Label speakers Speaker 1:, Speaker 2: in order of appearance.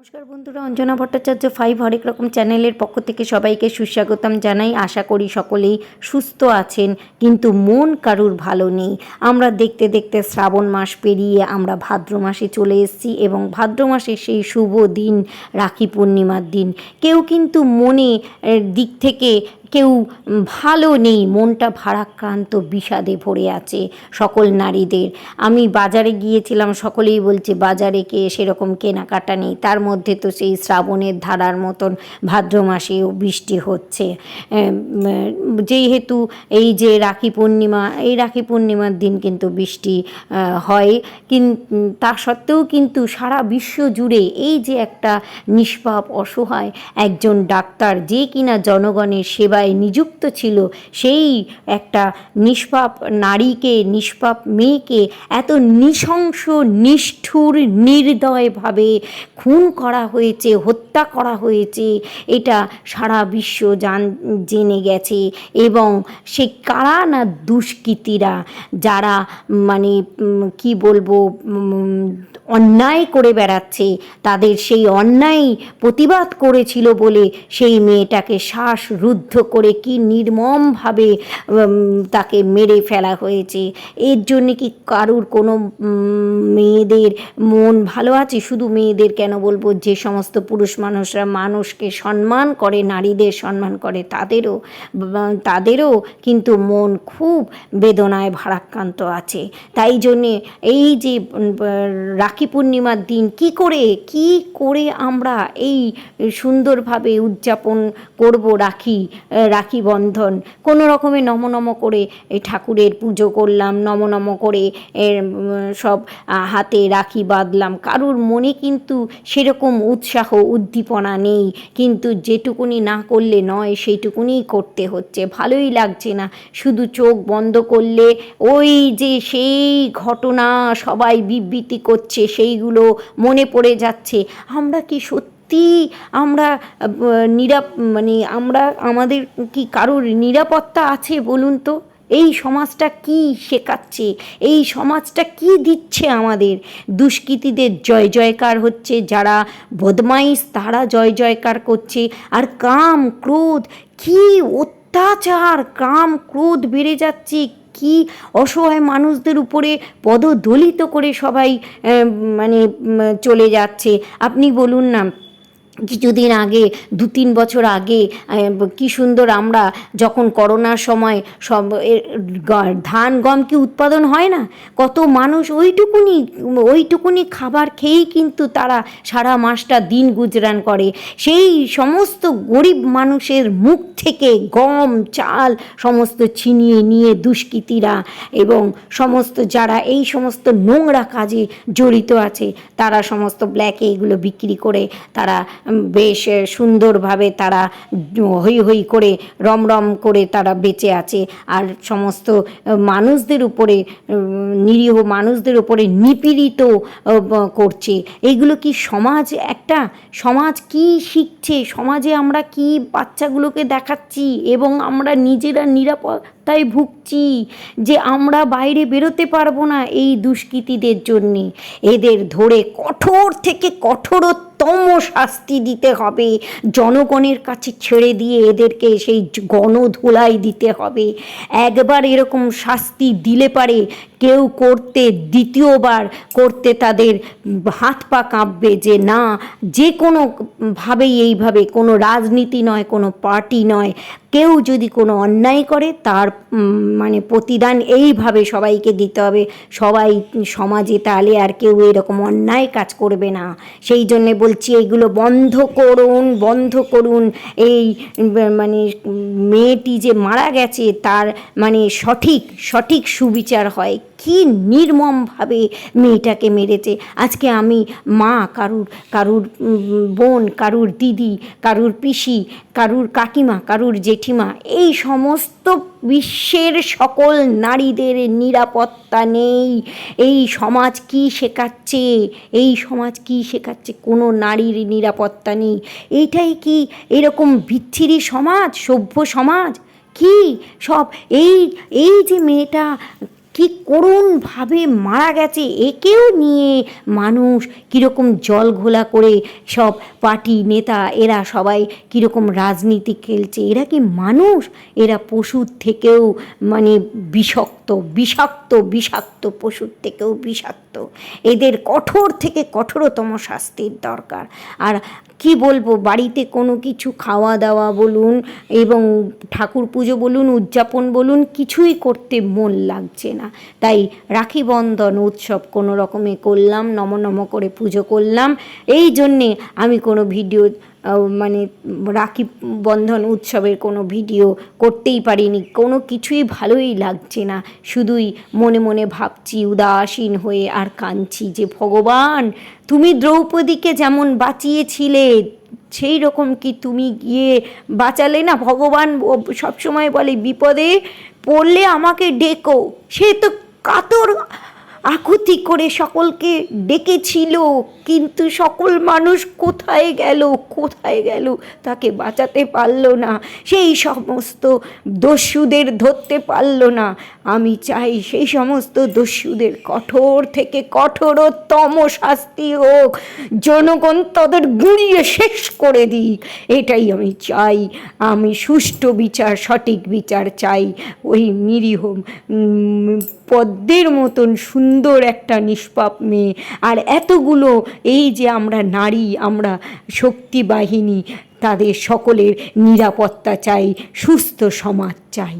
Speaker 1: নমস্কার বন্ধুরা, অঞ্জনা ভট্টাচার্য ফাইভ হরেক রকম চ্যানেলের পক্ষ থেকে সবাইকে সুস্বাগতম জানাই। আশা করি সকলেই সুস্থ আছেন, কিন্তু মন কারুর ভালো নেই। আমরা দেখতে দেখতে শ্রাবণ মাস পেরিয়ে আমরা ভাদ্র মাসে চলে এসেছি এবং ভাদ্র মাসে সেই শুভ দিন, রাখি পূর্ণিমার দিন। কেউ কিন্তু মনে দিক থেকে কেউ ভালো নেই। মনটা ভারাক্রান্ত বিষাদে ভরে আছে সকল নারীদের। আমি বাজারে গিয়েছিলাম, সকলেই বলছে, বাজারে কে সেরকম কেনাকাটা নেই? তার মধ্যে তো সেই শ্রাবণের ধারার মতন ভাদ্র মাসেও বৃষ্টি হচ্ছে। যেহেতু এই যে রাখি পূর্ণিমা, এই রাখি পূর্ণিমার দিন কিন্তু বৃষ্টি হয়। কিন তা সত্ত্বেও কিন্তু সারা বিশ্ব জুড়ে এই যে একটা নিষ্পাপ, অসহায় একজন ডাক্তার যে কিনা জনগণের সেবায় নিযুক্ত ছিল, সেই একটা নিষ্পাপ নারীকে, নিষ্পাপ মেয়েকে এত নৃশংস, নিষ্ঠুর, নির্দয়ভাবে খুন করা হয়েছে, হত্যা করা হয়েছে, এটা সারা বিশ্ব জান, জেনে গেছে এবং সে কারা না দুষ্কৃতীরা যারা মানে কি বলব অন্যায় করে বেড়াচ্ছে, তাদের সেই অন্যায় প্রতিবাদ করেছিল বলে সেই মেয়েটাকে শ্বাসরুদ্ধ করে কি নির্মমভাবে তাকে মেরে ফেলা হয়েছে। এর জন্য কি কারুর কোনো মেয়েদের মন ভালো আছে? শুধু মেয়েদের কেন বলব? যে সমস্ত পুরুষ মানুষরা মানুষকে সম্মান করে, নারীদের সম্মান করে, তাদেরও তাদেরও কিন্তু মন খুব বেদনায় ভারাক্রান্ত আছে। তাই জন্যে এই যে রাখি পূর্ণিমার দিন কি করে কি করে আমরা এই সুন্দরভাবে উদযাপন করব রাখি রাখি বন্ধন। কোনো রকমে নম নম করে ঠাকুরের পুজো করলাম, নম নম করে সব হাতে রাখি বাঁধলাম। কারুর মনে কিন্তু সেরকম উৎসাহ, উদ্দীপনা নেই। কিন্তু যেটুকুনি না করলে নয়, সেইটুকুনি করতে হচ্ছে। ভালোই লাগছে না। শুধু চোখ বন্ধ করলে ওই যে সেই ঘটনা সবাই বিবৃতি করছে, সেইগুলো মনে পড়ে যাচ্ছে। আমরা কি সত্যি আমরা নিরাপ মানে আমরা, আমাদের কি কারোর নিরাপত্তা আছে বলুন তো? এই সমাজটা কি শেখাচ্ছে? এই সমাজটা কি দিচ্ছে আমাদের? দুষ্কৃতীদের জয় জয়কার হচ্ছে, যারা বদমাইশ তারা জয় জয়কার করছে। আর কাম, ক্রোধ, কি অত্যাচার, কাম, ক্রোধ বেড়ে যাচ্ছে, কি অসহায় মানুষদের উপরে পদদলিত করে সবাই মানে চলে যাচ্ছে। আপনি বলুন না কিছুদিন আগে দু তিন বছর আগে কি সুন্দর আমরা যখন করোনার সময় সব ধান, গম কি উৎপাদন হয় না? কত মানুষ ওইটুকুনি ওইটুকুনি খাবার খেয়েই কিন্তু তারা সারা মাসটা দিন গুজরান করে। সেই সমস্ত গরিব মানুষের মুখ থেকে গম, চাল সমস্ত ছিনিয়ে নিয়ে দুষ্কৃতীরা এবং সমস্ত যারা এই সমস্ত নোংরা কাজে জড়িত আছে, তারা সমস্ত ব্ল্যাকে এগুলো বিক্রি করে তারা বেশ সুন্দরভাবে তারা হই হই করে, রমরম করে তারা বেঁচে আছে। আর সমস্ত মানুষদের উপরে নিরীহ মানুষদের উপরে নিপীড়িত করছে। এইগুলো কি সমাজ, একটা সমাজ কি শিখছে? সমাজে আমরা কি বাচ্চাগুলোকে দেখাচ্ছি? এবং আমরা নিজেরা নিরাপত্তায় ভুগছি যে আমরা বাইরে বেরোতে পারব না এই দুষ্কৃতীদের জন্যে। এদের ধরে কঠোর থেকে কঠোরতম শাস্তি দিতে হবে। জনগণের কাছে ছেড়ে দিয়ে এদেরকে সেই গণধোলাই দিতে হবে। একবার এরকম শাস্তি দিলে পারে কেউ করতে দ্বিতীয়বার করতে তাদের হাত পা কাঁপবে যে না, যে কোনো ভাবেই এইভাবে কোনো রাজনীতি নয়, কোনো পার্টি নয়। কেউ যদি কোনো অন্যায় করে, তার মানে প্রতিদান এইভাবে সবাইকে দিতে হবে। সবাই সমাজে তাহলে আর কেউ এরকম অন্যায় কাজ করবে না। সেই জন্যে বলছি, এইগুলো বন্ধ করুন বন্ধ করুন। এই মানে মেয়েটি যে মারা গেছে, তার মানে সঠিক সঠিক সুবিচার হয়। কি নির্মমভাবে মেয়েটাকে মেরেছে। আজকে আমি মা, কারুর কারুর বোন, কারুর দিদি, কারুর পিসি, কারুর কাকিমা, কারুর জেঠিমা, এই সমস্ত বিশ্বের সকল নারীদের নিরাপত্তা নেই। এই সমাজ কি শেখাচ্ছে? এই সমাজ কি শেখাচ্ছে? কোনো নারীর নিরাপত্তা নেই। এইটাই কি এরকম বিচ্ছিরি সমাজ, সভ্য সমাজ? কি সব এই এই যে মেয়েটা কি করুণভাবে মারা গেছে, একেও নিয়ে মানুষ কীরকম জল ঘোলা করে সব পার্টি নেতা, এরা সবাই কীরকম রাজনীতি খেলছে, এরা কি মানুষ? এরা পশুর থেকেও মানে বিষাক্ত বিষাক্ত বিষাক্ত পশুর থেকেও বিষাক্ত। এদের কঠোর থেকে কঠোরতম শাস্তির দরকার। আর কি বলব, বাড়িতে কোনো কিছু খাওয়া দাওয়া বলুন এবং ঠাকুর পুজো বলুন, উদযাপন বলুন, কিছুই করতে মন লাগছে না। তাই রাখি বন্ধন উৎসব কোনো রকমে করলাম, নম নম করে পুজো করলাম। এই জন্যে আমি কোনো ভিডিও মানে রাখি বন্ধন উৎসবের কোনো ভিডিও করতেই পারিনি। কোনো কিছুই ভালোই লাগছে না। শুধুই মনে মনে ভাবছি, উদাসীন হয়ে আর কাঁদছি যে, ভগবান, তুমি দ্রৌপদীকে যেমন বাঁচিয়েছিলে সেই রকম কি তুমি গিয়ে বাঁচালে না? ভগবান সবসময় বলে, বিপদে পড়লে আমাকে ডেকো। সে তো কাতর আকুতি করে সকলকে ডেকেছিল, কিন্তু সকল মানুষ কোথায় গেল কোথায় গেল তাকে বাঁচাতে পারল না। সেই সমস্ত দস্যুদের ধরতে পারল না। আমি চাই সেই সমস্ত দস্যুদের কঠোর থেকে কঠোরতম শাস্তি হোক। জনগণ তাদের গুঁড়িয়ে শেষ করে দিক। এটাই আমি চাই। আমি সুষ্ঠু বিচার, সঠিক বিচার চাই। ওই নিরীহ পদ্মের মতন সুন্দর একটা নিষ্পাপ মেয়ে। আর এতগুলো এই যে আমরা নারী, আমরা শক্তি বাহিনী তাদের সকলের নিরাপত্তা চাই, সুস্থ সমাজ চাই।